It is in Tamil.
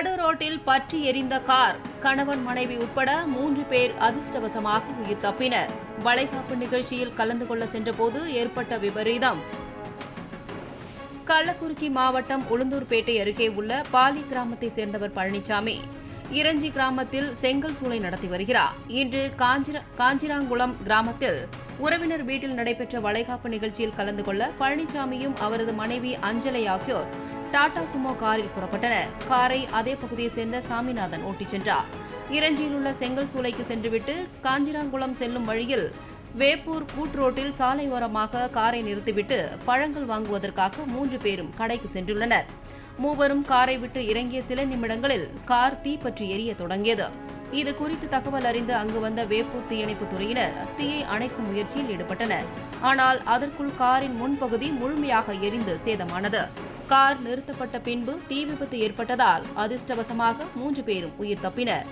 நடுரோட்டில் பற்றி எரிந்த கார் கணவன் மனைவி உட்பட மூன்று பேர் அதிர்ஷ்டவசமாக உயிர் தப்பினர். வளைகாப்பு நிகழ்ச்சியில் கலந்து கொள்ள சென்றபோது ஏற்பட்ட விபரீதம். கள்ளக்குறிச்சி மாவட்டம் உளுந்தூர்பேட்டை அருகே உள்ள பாலி கிராமத்தை சேர்ந்தவர் பழனிசாமி இரஞ்சி கிராமத்தில் செங்கல் சூளை நடத்தி வருகிறார். இன்று காஞ்சிராங்குளம் கிராமத்தில் உறவினர் வீட்டில் நடைபெற்ற வளைகாப்பு நிகழ்ச்சியில் கலந்து கொள்ள பழனிசாமியும் அவரது மனைவி அஞ்சலை ஆகியோர் டாடா சுமோ காரில் புறப்பட்டனர். காரை அதே பகுதியைச் சேர்ந்த சாமிநாதன் ஓட்டிச் சென்றார். இரஞ்சியில் உள்ள செங்கல் சூளைக்கு சென்றுவிட்டு காஞ்சிராங்குளம் செல்லும் வழியில் வேப்பூர் கூட் ரோட்டில் சாலை ஓரமாக காரை நிறுத்திவிட்டு பழங்கள் வாங்குவதற்காக மூன்று பேரும் கடைக்கு சென்றுள்ளனர். மூவரும் காரை விட்டு இறங்கிய சில நிமிடங்களில் கார் தீப்பற்றி எரிய தொடங்கியது. இது குறித்து தகவல் அறிந்து அங்கு வந்த வேப்பூர் தீயணைப்புத் துறையினர் தீயை அணைக்கும் முயற்சியில் ஈடுபட்டனர். ஆனால் அதற்குள் காரின் முன்பகுதி முழுமையாக எரிந்து சேதமானது. கார் நிறுத்தப்பட்ட பின்பு தீ விபத்து ஏற்பட்டதால் அதிர்ஷ்டவசமாக மூன்று பேரும் உயிர் தப்பினர்.